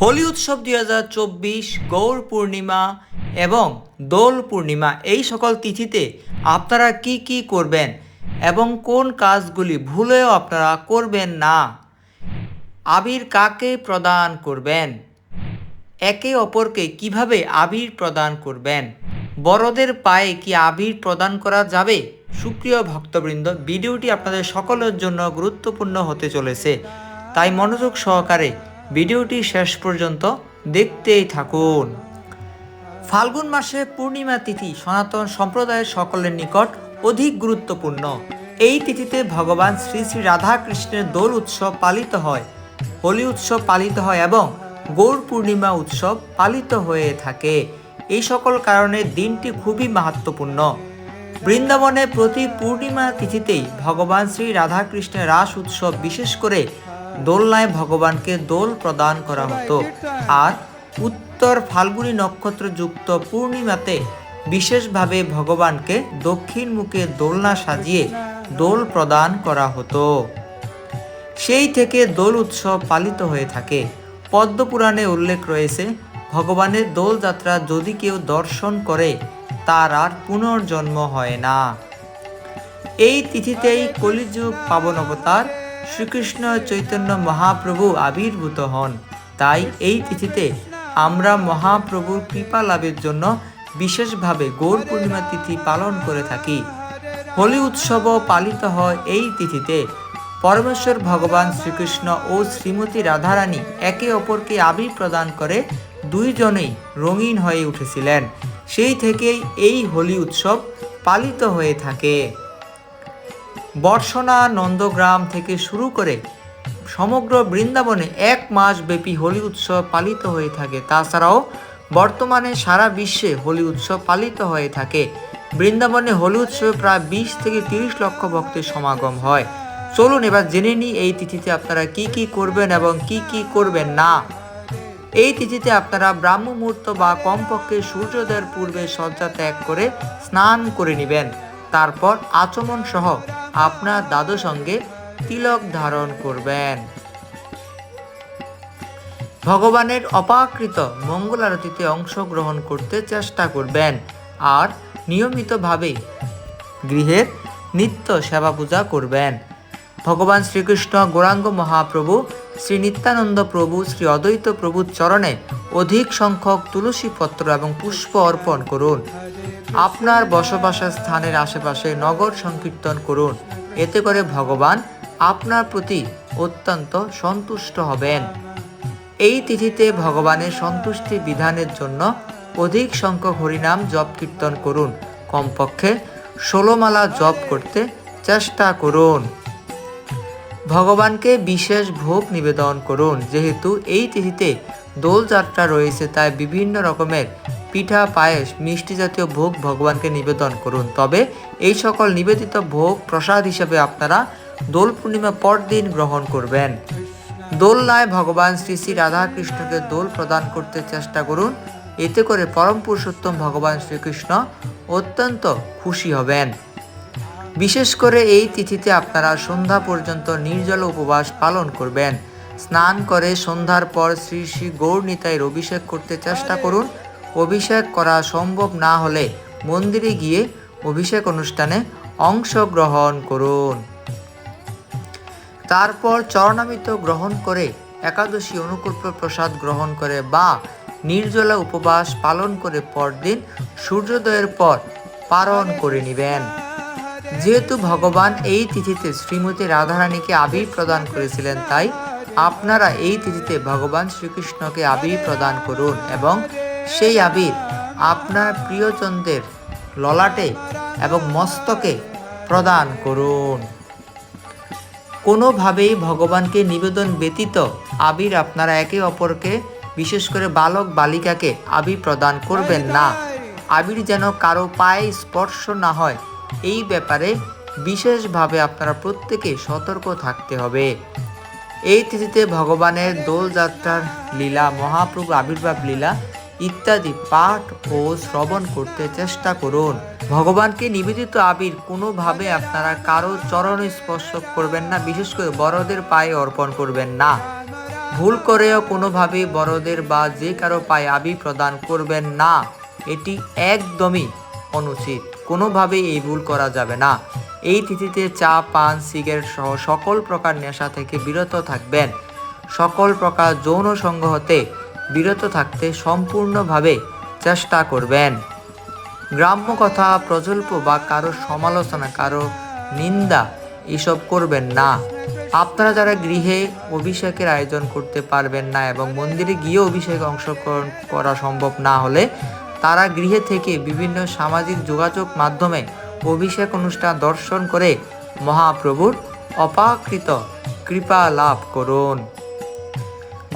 হোলি উৎসব দুই হাজার চব্বিশ, গৌর পূর্ণিমা এবং দোল পূর্ণিমা, এই সকল তিথিতে আপনারা কি কি করবেন এবং কোন কাজগুলি ভুলেও আপনারা করবেন না? আবির কাকে প্রদান করবেন? একে অপরকে কীভাবে আবির প্রদান করবেন? বড়দের পায়ে কি আবির প্রদান করা যাবে? সুপ্রিয় ভক্তবৃন্দ, ভিডিওটি আপনাদের সকলের জন্য গুরুত্বপূর্ণ হতে চলেছে। তাই মনোযোগ সহকারে ভিডিওটি শেষ পর্যন্ত দেখতেই থাকুন। ফাল্গুন মাসে পূর্ণিমা তিথি সনাতন সম্প্রদায়ের সকলের নিকট অধিক গুরুত্বপূর্ণ। এই তিথিতে ভগবান শ্রী শ্রী রাধাকৃষ্ণের দোল উৎসব পালিত হয়, হোলি উৎসব পালিত হয় এবং গৌর পূর্ণিমা উৎসব পালিত হয়ে থাকে। এই সকল কারণে দিনটি খুবই মাহাত্মপূর্ণ বৃন্দাবনে প্রতি পূর্ণিমা তিথিতেই ভগবান শ্রী রাধাকৃষ্ণের রাস উৎসব বিশেষ করে দোলনায় ভগবানকে দোল প্রদান করা হতো। আর উত্তর ফাল্গুনী নক্ষত্রযুক্ত পূর্ণিমাতে বিশেষভাবে ভগবানকে দক্ষিণ মুখে দোলনা সাজিয়ে দোল প্রদান করা হতো। সেই থেকে দোল উৎসব পালিত হয়ে থাকে। পদ্মপুরাণে উল্লেখ রয়েছে, ভগবানের দোলযাত্রা যদি কেউ দর্শন করে, তার আর পুনর্জন্ম হয় না। এই তিথিতেই কলিযুগ পাবন অবতার শ্রীকৃষ্ণ চৈতন্য মহাপ্রভু আবির্ভূত হন। তাই এই তিথিতে আমরা মহাপ্রভুর কৃপা লাভের জন্য বিশেষভাবে গৌর পূর্ণিমা তিথি পালন করে থাকি। হোলি উৎসবও পালিত হয় এই তিথিতে। পরমেশ্বর ভগবান শ্রীকৃষ্ণ ও শ্রীমতী রাধারানী একে অপরকে আবির প্রদান করে দুইজনেই রঙিন হয়ে উঠেছিলেন। সেই থেকেই এই হোলি উৎসব পালিত হয়ে থাকে। বর্ষনা নন্দগ্রাম থেকে শুরু করে সমগ্র বৃন্দাবনে এক মাস ব্যাপী হোলি উৎসব পালিত হয়ে থাকে। তাছাড়াও বর্তমানে সারা বিশ্বে হোলি উৎসব পালিত হয়ে থাকে। বৃন্দাবনে হোলি উৎসবে প্রায় বিশ থেকে তিরিশ লক্ষ ভক্তের সমাগম হয়। চলুন এবার জেনে নিই এই তিথিতে আপনারা কি কি করবেন এবং কি কি করবেন না। এই তিথিতে আপনারা ব্রাহ্ম মুহূর্ত বা কমপক্ষে সূর্যোদয়ের পূর্বে শয্যা ত্যাগ করে স্নান করে নেবেন। তারপর আচমন সহ আপনার দাদু সঙ্গে তিলক ধারণ করবেন। ভগবানের অপাকৃত মঙ্গল আরতিতে অংশগ্রহণ করতে চেষ্টা করবেন আর নিয়মিতভাবে গৃহের নিত্য সেবা পূজা করবেন। ভগবান শ্রীকৃষ্ণ গৌরাঙ্গ মহাপ্রভু, শ্রী নিত্যানন্দ প্রভু, শ্রী অদ্বৈত প্রভুর চরণে অধিক সংখ্যক তুলসী পত্র এবং পুষ্প অর্পণ করুন। আপনার বসবাসের স্থানের আশেপাশে নগর সংকীর্তন করুন। এতে করে ভগবান আপনার প্রতি অত্যন্ত সন্তুষ্ট হবেন। এই তিথিতে ভগবানের সন্তুষ্টি বিধানের জন্য অধিক সংখ্যক হরিনাম জপ কীর্তন করুন। কমপক্ষে ষোলোমালা জপ করতে চেষ্টা করুন। ভগবানকে বিশেষ ভোগ নিবেদন করুন। যেহেতু এই তিথিতে দোলযাত্রা রয়েছে, তাই বিভিন্ন রকমের পিঠা, পায়েস, মিষ্টি জাতীয় ভোগ ভগবানকে নিবেদন করুন। তবে এই সকল নিবেদিত ভোগ প্রসাদ হিসেবে আপনারা দোল পূর্ণিমা পরদিন গ্রহণ করবেন। দোলনায় ভগবান শ্রী শ্রী রাধাকৃষ্ণকে দোল প্রদান করতে চেষ্টা করুন। এতে করে পরম পুরুষোত্তম ভগবান শ্রীকৃষ্ণ অত্যন্ত খুশি হবেন। বিশেষ করে এই তিথিতে আপনারা সন্ধ্যা পর্যন্ত নির্জল উপবাস পালন করবেন। স্নান করে সন্ধ্যার পর শ্রী শ্রী গৌরনীতায়ের অভিষেক করতে চেষ্টা করুন। অভিষেক করা সম্ভব না হলে মন্দিরে গিয়ে অভিষেক অনুষ্ঠানে অংশগ্রহণ করুন। তারপর চরণামিত গ্রহণ করে একাদশী অনুকূল্প প্রসাদ গ্রহণ করে বা নির্জলা উপবাস পালন করে পরদিন সূর্যোদয়ের পর পালন করে নেবেন। যেহেতু ভগবান এই তিথিতে শ্রীমতী রাধারানীকে আবির প্রদান করেছিলেন, তাই আপনারা এই তিথিতে ভগবান শ্রীকৃষ্ণকে আবির প্রদান করুন এবং সেই আবির আপনার প্রিয়জনদের ললাটে এবং মস্তকে প্রদান করুন। কোনোভাবেই ভগবানকে নিবেদন ব্যতীত আবির আপনারা একে অপরকে, বিশেষ করে বালক বালিকাকে আবির প্রদান করবেন না। আবির যেন কারও পায়ে স্পর্শ না হয়, এই ব্যাপারে বিশেষভাবে আপনারা প্রত্যেকে সতর্ক থাকতে হবে। এই তিথিতে ভগবানের দোলযাত্রার লীলা, মহাপ্রভু আবির্ভাব লীলা ইত্যাদি পাঠ ও শ্রবণ করতে চেষ্টা করুন। ভগবানকে নিবেদিত আবির কোনোভাবে আপনারা কারও চরণ স্পর্শ করবেন না, বিশেষ করে বড়দের পায়ে অর্পণ করবেন না। ভুল করেও কোনোভাবেই বড়দের বা যে কারও পায়ে আবি প্রদান করবেন না। এটি একদমই অনুচিত, কোনোভাবেই এই ভুল করা যাবে না। এই তিথিতে চা, পান, সিগারেট সহ সকল প্রকার নেশা থেকে বিরত থাকবেন। সকল প্রকার যৌন সঙ্গ হতে বিরত থাকতে সম্পূর্ণভাবে চেষ্টা করবেন। গ্রাম্য কথা, প্রজল্প বা কারও সমালোচনা, কারও নিন্দা এসব করবেন না। আপনারা যারা গৃহে অভিষেকের আয়োজন করতে পারবেন না এবং মন্দিরে গিয়ে অভিষেক অংশগ্রহণ করা সম্ভব না হলে, তারা গৃহে থেকে বিভিন্ন সামাজিক যোগাযোগ মাধ্যমে অভিষেক অনুষ্ঠান দর্শন করে মহাপ্রভুর অপাকৃত কৃপা লাভ করুন।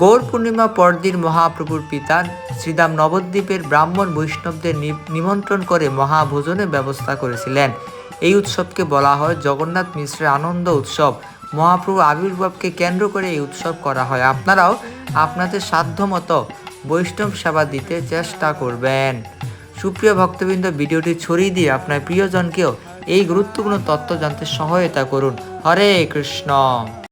গৌর পূর্ণিমা পরদিন মহাপ্রভুর পিতা শ্রীদাম নবদ্বীপের ব্রাহ্মণ বৈষ্ণবদের নিমন্ত্রণ করে মহাভোজনের ব্যবস্থা করেছিলেন। এই উৎসবকে বলা হয় জগন্নাথ মিশ্রের আনন্দ উৎসব। মহাপ্রভু আবির্ভাবকে কেন্দ্র করে এই উৎসব করা হয়। আপনারাও আপনাদের সাধ্যমতো বৈষ্ণব সেবা দিতে চেষ্টা করবেন। সুপ্রিয় ভক্তবৃন্দ, ভিডিওটি ছড়িয়ে দিয়ে আপনার প্রিয়জনকেও এই গুরুত্বপূর্ণ তথ্য জানতে সহায়তা করুন। হরে কৃষ্ণ।